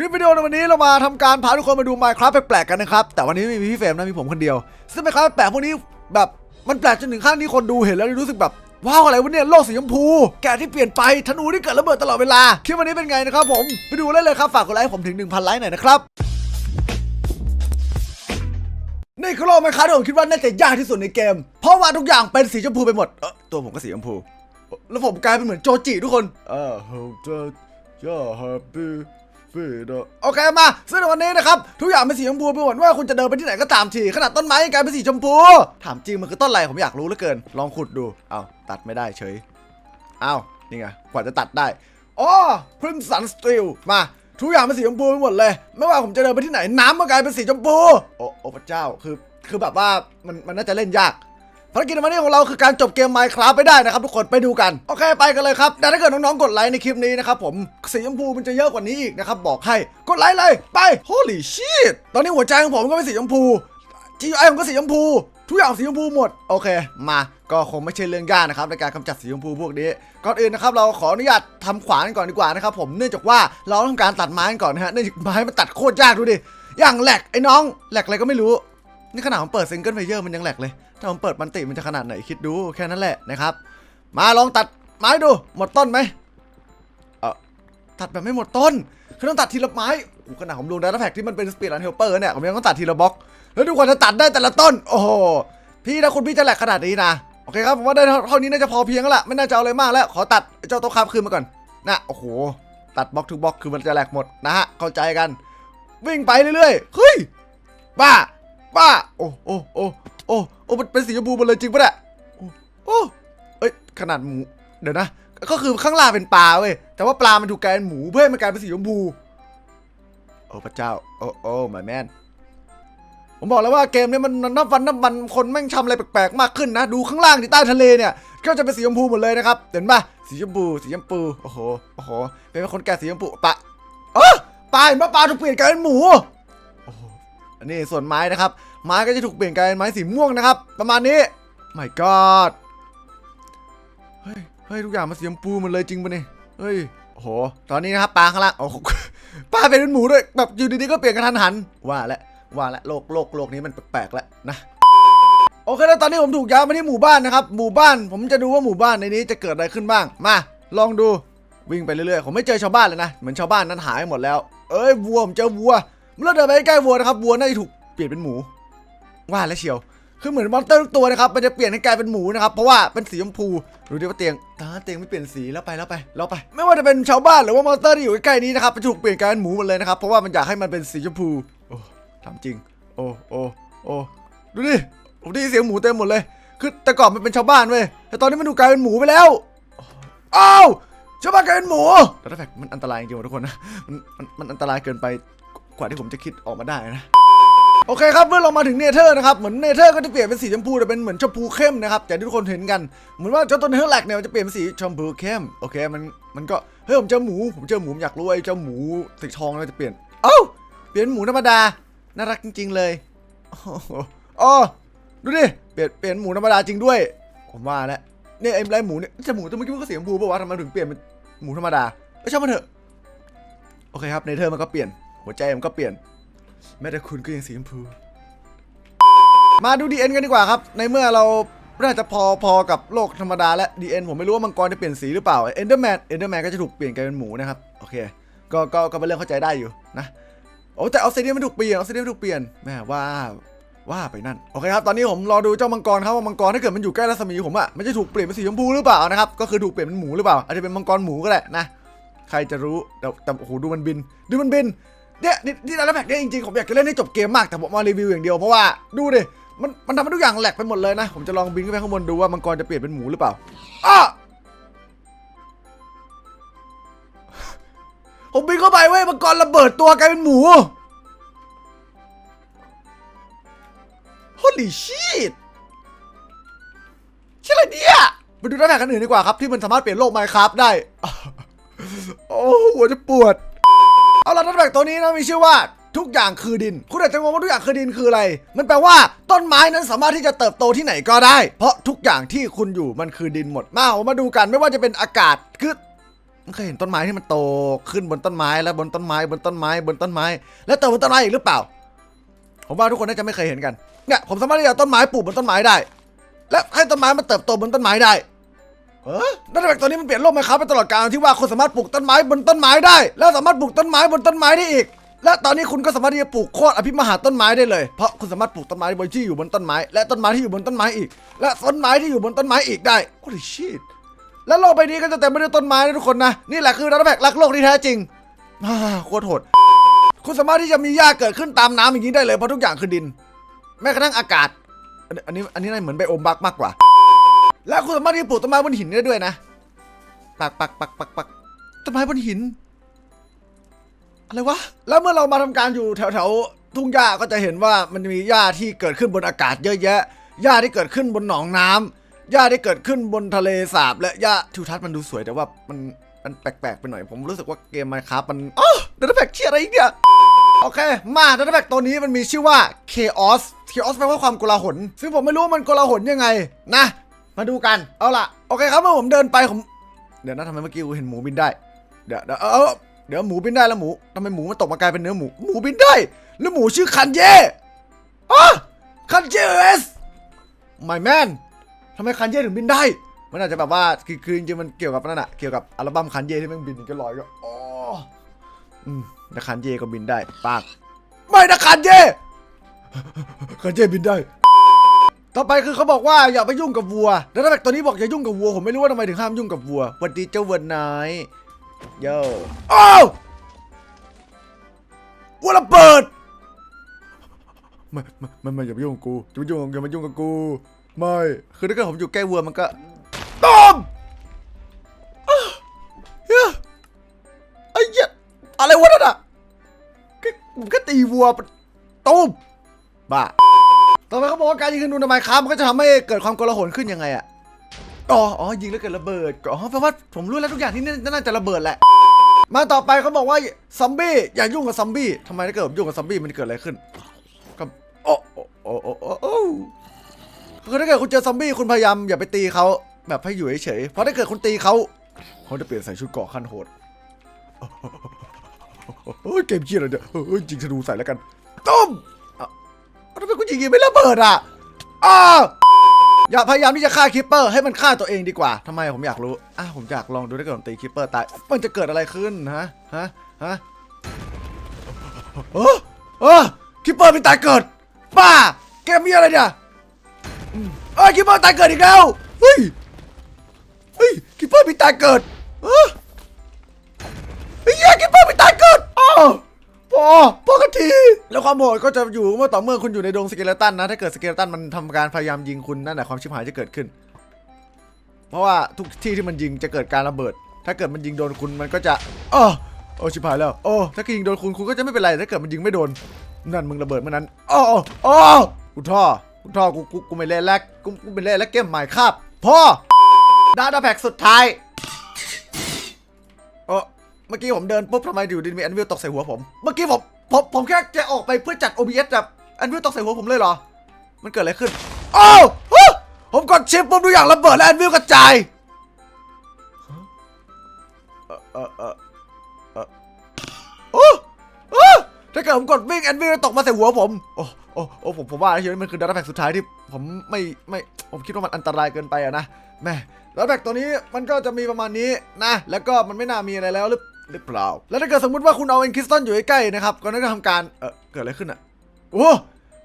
ลิปวิดีโอในวันนี้เรามาทำการพาทุกคนมาดู Minecraft แปลกๆกันนะครับ แต่วันนี้ไม่มีพี่เฟรมนะมีผมคนเดียว ซึ่ง Minecraft แปลกพวกนี้แบบมันแปลกจนถึงขั้นที่คนดูเห็นแล้วรู้สึกแบบว้าวอะไรวะเนี่ยโลกสีชมพู แกะที่เปลี่ยนไปธนูที่เกิดระเบิดตลอดเวลาคลิปวันนี้เป็นไงนะครับผมไปดูเลยเลยครับฝากกดไลค์ผมถึง 1,000 ไลค์หน่อยนะครับนี่คือโลกไมค้าที่ผมคิดว่าน่าจะยากที่สุดในเกม เพราะว่าทุกอย่างเป็นสีชมพูไปหมดเออตัวผมก็สีชมพูแล้วผมกลายเป็นเหมือนโจจิทุกคนเออเฮาจ ฟีดโอเคมาซึ่งในวันนี้นะครับ ทุกอย่างเป็นสีชมพูไปหมดไม่ว่าคุณจะเดินไปที่ไหนก็ตามทีขนาดต้นไม้ยังกลายเป็นสีชมพู ถามจริงมันคือต้นอะไรผมอยากรู้เหลือเกิน ลองขุดดูเอาตัดไม่ได้เฉยเอานี่ไงกว่าจะตัดได้อ๋อพริมสันสตีลมาทุกอย่างเป็นสีชมพูไปหมดเลย ไม่ว่าผมจะเดินไปที่ไหนน้ำมันกลายเป็นสีชมพูโอ้โอ้พระเจ้าคือคือแบบว่ามันมันน่าจะเล่นยาก ภารกิจในวันนี้ของเราคือการจบเกม Minecraft ไปได้นะครับทุกคนไปดูกันโอเคไปกันเลยครับแต่ถ้าเกิดน้องๆกดไลค์ในคลิปนี้นะครับผมสีชมพูมันจะเยอะกว่านี้อีกนะครับบอกให้กดไลค์เลยไป holy shit ตอนนี้หัวใจของผมก็เป็นสีชมพู GUI ผมก็สีชมพู ทุกอย่างสีชมพูหมดโอเค มาก็คงไม่ใช่เรื่องยากนะครับในการกำจัดสีชมพูพวกนี้ก่อนอื่นนะครับเราขออนุญาตทำขวานก่อนดีกว่านะครับผมเนื่องจากว่าเราต้องการตัดไม้กันก่อนนะฮะเนื่องจากไม้มันตัดโคตรยากดูดิอย่างแหลกไอ้น้องแหลกอะไรก็ไม่รู้นี่ขนาดผมเปิดซิงเกิลเพลเยอร์มันยังแหลกเลย ถ้าผมเปิดมันติมันจะขนาดไหนคิดดูแค่นั้นแหละนะครับ มาลองตัดไม้ดูหมดต้นไหมเออตัดแบบไม่หมดต้นคือต้องตัดทีละไม้ขนาดผมลงดัตต้าแพ็กที่มันเป็นสปีดรันเฮลเปอร์เนี่ยผมยังต้องตัดทีละบล็อก แล้วดูกว่าจะตัดได้แต่ละต้น โอ้โหพี่ถ้าคุณพี่จะแหลกขนาดนี้นะโอเคครับผมว่าได้เท่านี้น่าจะพอเพียงแล้วล่ะไม่น่าจะเอาอะไรมากแล้ว ขอตัดเจ้าโต๊ะครับคืนมาก่อนนะโอ้โหตัดบล็อกทุกบล็อกคือมันจะแหลกหมดนะฮะเข้าใจกัน วิ่งไปเรื่อยๆเฮ้ยบ้าบ้าโอ้โอ้โอ้โอ้ อ้มันเป็นสีชมพูหมดเลยจริงปะเนี่ยโอ้เอ้ยขนาดหมูเดี๋ยวนะ ก็คือข้างล่างเป็นปลาเว้ยแต่ว่าปลามันถูกกลายเป็นหมูเพื่อให้มันกลายเป็นสีชมพูโอ้พระเจ้าโอ้โอ้ my man ผมบอกแล้วว่าเกมนี้มันนับวันนับวันคนแม่งทำอะไรแปลกๆมากขึ้นนะ ดูข้างล่างที่ใต้ทะเลเนี่ยก็จะเป็นสีชมพูหมดเลยนะครับเห็นปะสีชมพูสีชมพูโอ้โหโอ้โหเป็นคนแก่สีชมพูปะเออปลาเห็นปะปลาถูกเปลี่ยนกลายเป็นหมู อันนี้ส่วนไม้นะครับ ไม้ก็จะถูกเปลี่ยนกลายเป็นไม้สีม่วงนะครับ ประมาณนี้ my god เฮ้ยเฮ้ยทุกอย่างมันสีชมพูหมดเลยจริงปะเนี่ยเฮ้ยโอ้โหตอนนี้นะครับปลาข้างล่างโอ้โหปลาเป็นหมูด้วยแบบอยู่ดีๆก็เปลี่ยนกระทันหันว่าแล้วว่าและโลกโลกโลกนี้มันแปลกๆแล้วนะโอเคแล้วตอนนี้ผมถูกย้ายมาที่หมู่บ้านนะครับ หมู่บ้านผมจะดูว่าหมู่บ้านในนี้จะเกิดอะไรขึ้นบ้าง มาลองดูวิ่งไปเรื่อยๆ ผมไม่เจอชาวบ้านเลยนะ เหมือนชาวบ้านนั้นหายหมดแล้ว เอ้ยวัวผมเจอวัว เมื่อเราเดินไปใกล้วัวนะครับวัวน่าจะถูกเปลี่ยนเป็นหมู ว่าแล้วเชียวคือเหมือนมอนสเตอร์ทุกตัวนะครับมันจะเปลี่ยนให้กลายเป็นหมูนะครับเพราะว่าเป็นสีชมพูดูดิว่าเตียงตาเตียงไม่เปลี่ยนสีแล้วไปแล้วไปแล้วไป ไม่ว่าจะเป็นชาวบ้านหรือว่ามอนสเตอร์ที่อยู่ใกล้ๆนี้นะครับมันถูกเปลี่ยนกลายเป็นหมูหมดเลยนะครับเพราะว่ามันอยากให้มันเป็นสีชมพูโอ้ถามจริง โอ้โอ้โอ้ดูดิผมได้ยินเสียงหมูเต็มหมดเลยคือแต่ก่อนมันเป็นชาวบ้านเว้ยแต่ตอนนี้มันดูกลายเป็นหมูไปแล้วอ้าวชาวบ้านกลายเป็นหมูแต่ถ้าแฟกมันอันตรายจริงๆทุกคนนะมันมันมันอันตรายเกินไป กว่าที่ผมจะคิดออกมาได้นะโอเคครับเมื่อเรามาถึงเนเธอร์นะครับเหมือนเนเธอร์ก็จะเปลี่ยนเป็นสีชมพูแต่เป็นเหมือนชมพูเข้มนะครับแต่ที่ทุกคนเห็นกันเหมือนว่าเจ้าตัวเนเธอร์แลกเนี่ยมันจะเปลี่ยนเป็นสีชมพูเข้มโอเคมันมันก็เฮ้ยผมเจอหมูผมเจอหมูผมอยากรู้ไอ้เจ้าหมูสีทองมันจะเปลี่ยนเอ้าเปลี่ยนหมูธรรมดาน่ารักจริง ๆ เลยโอ้อดูดิเปลี่ยนเปลี่ยนหมูธรรมดาจริงด้วย ผมว่าแล้วเนี่ยไอ้ไรหมูเนี่ยจะหมูตัวเมื่อกี้มันก็สีชมพูป่าวะทำไมถึงเปลี่ยนเป็นหมูธรรมดาไม่ช่างมันเถอะโอเคครับในเธอร์มันก็เปลี่ยน หัวใจมันก็เปลี่ยน แม้แต่คุณก็ยังสีชมพู มาดูดีเอ็นกันดีกว่าครับ ในเมื่อเราน่าจะพอพอกับโลกธรรมดาและดีเอ็นผมไม่รู้ว่ามังกรจะเปลี่ยนสีหรือเปล่าเอนเดอร์แมนเอนเดอร์แมนก็จะถูกเปลี่ยนกลายเป็นหมูนะครับโอเคก็ก็ก็เป็นเรื่องเข้าใจได้อยู่นะโอ้แต่ออสเตรเลียมันถูกเปลี่ยนออสเตรเลียมันถูกเปลี่ยนแม่ว่าว่าไปนั่นโอเคครับตอนนี้ผมรอดูเจ้ามังกรครับว่ามังกรถ้าเกิดมันอยู่ใกล้รัศมีผมอะมันจะถูกเปลี่ยนเป็นสีชมพูหรือเปล่านะครับก็คือถูกเปลี่ยนเป็นหมูหรือเปล่าอาจจะเป็นมังกรหมูก็ได้นะใครจะรู้แต่แต่โอ้โหดูมันบิน ดูมันบิน เนี่ยนี่นี่แล้วแพ็กเนี่ยจริงๆผมอยากจะเล่นให้จบเกมมากแต่ผมมารีวิวอย่างเดียวเพราะว่าดูดิมันมันทำให้ทุกอย่างแหลกไปหมดเลยนะ ผมจะลองบินขึ้นไปข้างบนดูว่ามังกรจะเปลี่ยนเป็นหมูหรือเปล่าอ้าผมบินเข้าไปเว้ยมังกรระเบิดตัวกลายเป็นหมู Holy shit ชื่ออะไรเนี่ยไปดูหน้าแผนกันอื่นดีกว่าครับ ที่มันสามารถเปลี่ยนโลกไมค์ครับได้ โอ้หัวจะปวด เอาละหน้าแผนตัวนี้นะมีชื่อว่าทุกอย่างคือดิน คุณอาจจะงงว่าทุกอย่างคือดินคืออะไร มันแปลว่าต้นไม้นั้นสามารถที่จะเติบโตที่ไหนก็ได้ เพราะทุกอย่างที่คุณอยู่มันคือดินหมด มาผมมาดูกันไม่ว่าจะเป็นอากาศคือมันเคยเห็นต้นไม้ที่มันโตขึ้นบนต้นไม้แล้วบนต้นไม้บนต้นไม้บนต้นไม้ แล้วเติมบนต้นไม้อีกหรือเปล่า ผมว่าทุกคนน่าจะไม่เคยเห็นกันเนี่ยผมสามารถที่จะต้นไม้ปลูกบนต้นไม้ได้ และให้ต้นไม้มันเติบโตบนต้นไม้ได้ เออนั่นแปลว่าตัวนี้มันเปลี่ยนโลกไหมครับไปตลอดกาลที่ว่าคนสามารถปลูกต้นไม้บนต้นไม้ได้ แล้วสามารถปลูกต้นไม้บนต้นไม้ได้อีก และตอนนี้คุณก็สามารถที่จะปลูกโคตรอภิมหาต้นไม้ได้เลย เพราะคุณสามารถปลูกต้นไม้บนที่อยู่บนต้นไม้ และต้นไม้ที่อยู่บนต้นไม้อีก และต้นไม้ที่อยู่บนต้นไม้อีกได้ holy shit แล้วโลกใบนี้ก็จะเต็มไปด้วยต้นไม้นะทุกคนนะ นี่แหละคือรัฐแบกรักโลกที่แท้จริงโคตรโหด คุณสามารถที่จะมีหญ้าเกิดขึ้นตามน้ำอย่างนี้ได้เลยเพราะทุกอย่างคือดิน แม้กระทั่งอากาศ อันนี้อันนี้อันนี้น่าเหมือนไบโอมบักมากกว่า และคุณสามารถที่จะปลูกต้นไม้บนหินได้ด้วยนะปักปักปักปักปักต้นไม้บนหิน อะไรวะ แล้วเมื่อเรามาทำการอยู่แถวแถวๆทุ่งหญ้าก็จะเห็นว่ามันมีหญ้าที่เกิดขึ้นบนอากาศเยอะแยะ หญ้าที่เกิดขึ้นบนหนองน้ำหญ้าที่เกิดขึ้นบนทะเลสาบ และหญ้าทิวทัศน์มันดูสวยแต่ว่ามันมันแปลกๆไปหน่อย ผมรู้สึกว่าเกมมันครับมันอ๋อเดนแบกเชียอะไรอีกเนี่ยโอเค มาดัตต้าแบกตัวนี้มันมีชื่อว่า Chaos Chaos แปลว่าความโกลาหล ซึ่งผมไม่รู้ว่ามันโกลาหลยังไง นะ มาดูกัน เอาล่ะ โอเคครับเมื่อผมเดินไปผม เดี๋ยวนะทำไมเมื่อกี้กูเห็นหมูบินได้ เดี๋ยวเดี๋ยวเออเดี๋ยวหมูบินได้แล้วหมูทำไมหมูมันตกมากลายเป็นเนื้อหมู หมูบินได้ แล้วหมูชื่อคันเย่อะคันเย่เอสไม่แมนทำไมคันเย่ถึงบินได้ มันอาจจะแบบว่าคือคือจริงๆมันเกี่ยวกับนั่นอะเกี่ยวกับอัลบั้มคันเย่ที่มันบินก็ลอยก็อ๋ออืมแล้วคันเย่ก็บินได้ปากไม่นะคันเย่คันเย่บินได้ ต่อไปคือเขาบอกว่าอย่าไปยุ่งกับวัว แล้วถ้าแบบตัวนี้บอกอย่ายุ่งกับวัว ผมไม่รู้ว่าทำไมถึงห้ามยุ่งกับวัวหวันดีเจ้าวัวนายโย่อ้าววัวระเบิดไม่ไม่ไม่ไม่อย่าไปยุ่งกับกูอย่าไปยุ่งอย่ามายุ่งกับกู ไม่ คือถ้าเกิดผมอยู่ใกล้วัวมันก็ต้มอ้าวเฮ้ยไอ้เหี้ยอะไรวะนั่นอะแค่ผมแค่ตีวัวปะตุ้มบ้า ต่อไปเขาบอกว่าการยิงธนูในไมค์ครับมันก็จะทำให้เกิดความโกลาหลขึ้นยังไงอะอ๋ออ๋อยิงแล้วเกิดระเบิดอ๋อแปลว่าผมรู้แล้วทุกอย่างที่นี่น่าจะระเบิดแหละ มาต่อไปเขาบอกว่าซอมบี้อย่ายุ่งกับซอมบี้ทำไมถ้าเกิดผมยุ่งกับซอมบี้มันเกิดอะไรขึ้นก็โอ้โอ้โอ้โอ้โอ้โอ้คือถ้าเกิดคุณเจอซอมบี้คุณพยายามอย่าไปตีเขาแบบให้อยู่เฉยๆเพราะถ้าเกิดคุณตีเขาเขาจะเปลี่ยนใส่ชุดเกราะขั้นโหดเฮ้ยเกมเคียอะไรเนี่ยเฮ้ยยิงธนูใส่แล้วกันต้ม ทำไมกูยิงยิงไม่ระเบิดอะอ้าอย่าพยายามที่จะฆ่าคิปเปอร์ให้มันฆ่าตัวเองดีกว่าทำไมผมอยากรู้อะผมอยากลองดูถ้าเกิดผมตีคิปเปอร์ตายมันจะเกิดอะไรขึ้นฮะฮะฮะเออเออคิปเปอร์เป็นตายเกิดป้าเกมมีอะไรเนี่ยเอ้ยคิปเปอร์ตายเกิดอีกแล้วเฮ้ยเฮ้ยคิปเปอร์มีตายเกิดเออไอ้เหี้ยกิปเปอร์ไม่ตายเกิดอ้าวพอ ที แล้วความโหดก็จะอยู่เมื่อต่อเมื่อคุณอยู่ในดงสเกเลตันนะ ถ้าเกิดสเกเลตันมันทำการพยายามยิงคุณนั่นแหละความชิบหายจะเกิดขึ้น เพราะว่าทุกที่ที่มันยิงจะเกิดการระเบิด ถ้าเกิดมันยิงโดนคุณมันก็จะอ้อโอ้ชิบหายแล้วโอ้ถ้ายิงโดนคุณคุณก็จะไม่เป็นไรถ้าเกิดมันยิงไม่โดนนั่นมึงระเบิดเมื่อนั้นอ้ออ้อกูท่อกูท่อกูกูกูไม่เล่นแล้วกูกูไม่เล่นแล้วเกมใหม่ครับพ่อดาดาแพ็กสุดท้ายเออเมื่อกี้ผมเดินปุ๊บทำไมอยู่ดีมีแอนวิลตกใส่หัวผม เมื่อกี้ผม ผมผมแค่จะออกไปเพื่อจัด OBS แบบแอนวิลตกใส่หัวผมเลยเหรอ มันเกิดอะไรขึ้นอ้าวผมกดชิปปุ๊บทุกอย่างระเบิดและแอนวิลกระจายเออเออเออออโอ้โอ้ถ้าเกิดผมกดวิ่งแอนวิลตกมาใส่หัวผม โอ้โอ้โอ้ผมผมว่าทีนี้มันคือดัตต้าแพ็กสุดท้ายที่ผมไม่ไม่ผมคิดว่ามันอันตรายเกินไปอะนะแม่แล้วแบกตัวนี้มันก็จะมีประมาณนี้นะ แล้วก็มันไม่น่ามีอะไรแล้วหรือ หรือเปล่า แล้วถ้าเกิดสมมติว่าคุณเอาเอ็นคริสตัลอยู่ใกล้ๆนะครับก็น่าจะทำการ เออเกิดอะไรขึ้นอะโอ้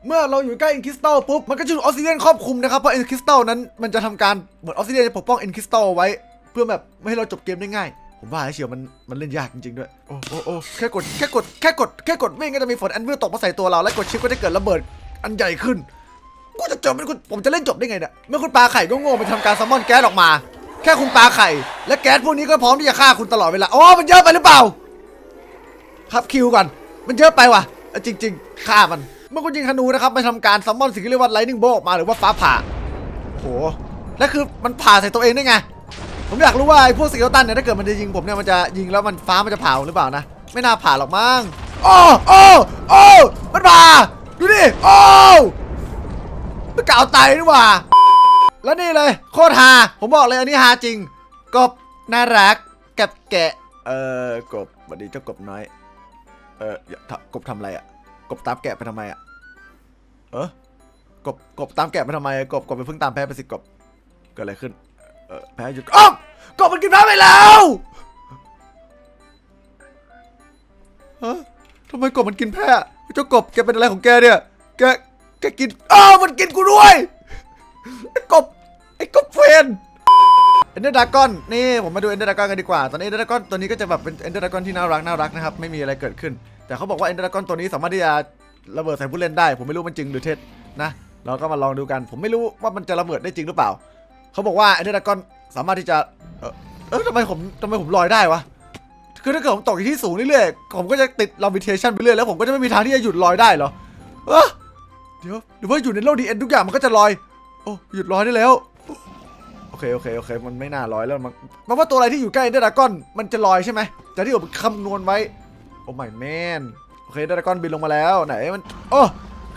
เมื่อเราอยู่ใกล้เอ็นคริสตัลปุ๊บ มันก็จะถูกออกซิเจนครอบคลุมนะครับ เพราะเอ็นคริสตัลนั้นมันจะทำการเหมือนออกซิเจนจะปกป้องเอ็นคริสตัลไว้ เพื่อแบบไม่ให้เราจบเกมได้ง่าย ผมว่าเชียวมันมันเล่นยากจริงๆด้วย โอ้โอ้โอ้แค่กดแค่กดแค่กดแค่กดวิ่งก็จะมีฝนแอนวิลตกมาใส่ตัวเรา และกดชิปก็จะเกิดระเบิดอันใหญ่ขึ้น กูจะจบมันกูผมจะเล่นจบได้ไงเนี่ย เมื่อคุณปลาไข่ก็โง่ไปทำการซัมมอนแก๊สออกมา แค่คุณปาไข่ และแก๊สพวกนี้ก็พร้อมที่จะฆ่าคุณตลอดเวลาอ๋อมันเยอะไปหรือเปล่า ครับคิวก่อน มันเยอะไปว่ะจริง ๆฆ่ามัน เมื่อคุณยิงธนูนะครับไปทำการซัมมอนสิ่งที่เรียกว่าไลนิ่งโบออกมาหรือว่าฟ้าผ่าโหและคือมันผ่าใส่ตัวเองได้ไง ผมอยากรู้ว่าไอ้พวกสเกลตันเนี่ยถ้าเกิดมันจะยิงผมเนี่ยมันจะยิงแล้วมันฟ้ามันจะผ่าหรือเปล่านะไม่น่าผ่าหรอกมั้งโอ้โอ้โอ้มันผ่าดูดิโอ้มันกล่าวตายนี่หว่า แล้วนี่เลยโคตรฮาผมบอกเลยอันนี้ฮาจริง กบน่ารักกับแกแกะเออกบสวัสดีเจ้ากบน้อย เออกบทำอะไรอะกบตามแกะไปทำไมอะเออกบกบตามแกะไปทำไมกบกบไปเพิ่งตามแพ้ไปสิกบเกิดอะไรขึ้น เออแพ้หยุดอ้าวกบมันกินแพ้ไปแล้วฮะทำไมกบมันกินแพ้เจ้ากบแกเป็นอะไรของแกเนี่ย แกแกกินอ้าวมันกินกูด้วยกบ กบเฟนเอนเดอร์ดากอนนี่ผมมาดูเอนเดอร์ดากอนกันดีกว่า ตอนนี้เอนเดอร์ดากอนตัวนี้ก็จะแบบเป็นเอนเดอร์ดากอนที่น่ารักน่ารักนะครับไม่มีอะไรเกิดขึ้น แต่เขาบอกว่าเอนเดอร์ดากอนตัวนี้สามารถที่จะระเบิดใส่ผู้เล่นได้ ผมไม่รู้มันจริงหรือเท็จนะเราก็มาลองดูกัน ผมไม่รู้ว่ามันจะระเบิดได้จริงหรือเปล่า เขาบอกว่าเอนเดอร์ดากอนสามารถที่จะเออเออทำไมผมทำไมผมลอยได้วะคือถ้าเกิดผมตกอยู่ที่สูงเรื่อยๆผมก็จะติดลาวิเทชันไปเรื่อยแล้วผมก็จะไม่มีทางที่จะหยุดลอยได้เหรอเออเดี๋ยวหรือว่าอยู่ในโลกดีเอ็นทุกอย่างมันก็จะลอย โอ้หยุดลอยได้แล้ว อเคโอเคโอเค มันไม่น่าลอยแล้วมันแปลว่าตัวอะไรที่อยู่ใกล้เดรากอนมันจะลอยใช่ไหมแต่ที่ผมคำนวณไว้ โอ้ไม่แมนโอเคเดรากอนบินลงมาแล้วไหนมันโอ้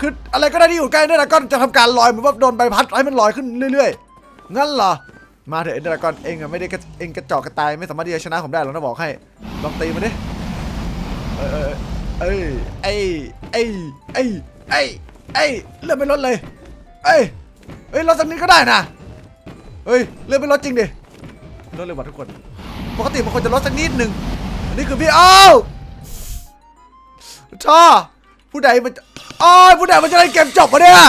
คืออะไรก็ได้ที่อยู่ใกล้เดรากอนจะทำการลอยเหมือนว่าโดนใบพัดให้มันลอยขึ้นเรื่อยๆงั้นเหรอมาเถอะเดรากอนเองอะไม่ได้กระเองกระจอกกระตายไม่สามารถที่จะชนะผมได้หรอกนะบอกให้ลองตีมันดิเออเออเอ้ยเอ้ยเอ้ยเอ้ยเอ้ยเลือดไม่ลดเลยเอ้ยเอ้ยลดสักนิดก็ได้นะ เฮ้ยเลื่อนไปลดจริงดิลดเลยว่ะทุกคน ปกติมันควรจะลดสักนิดหนึ่งอันนี้คือพี่เอ้าช่อผู้ใดมันอ้าวผู้ใดมันจะได้เกมจบวะเนี่ย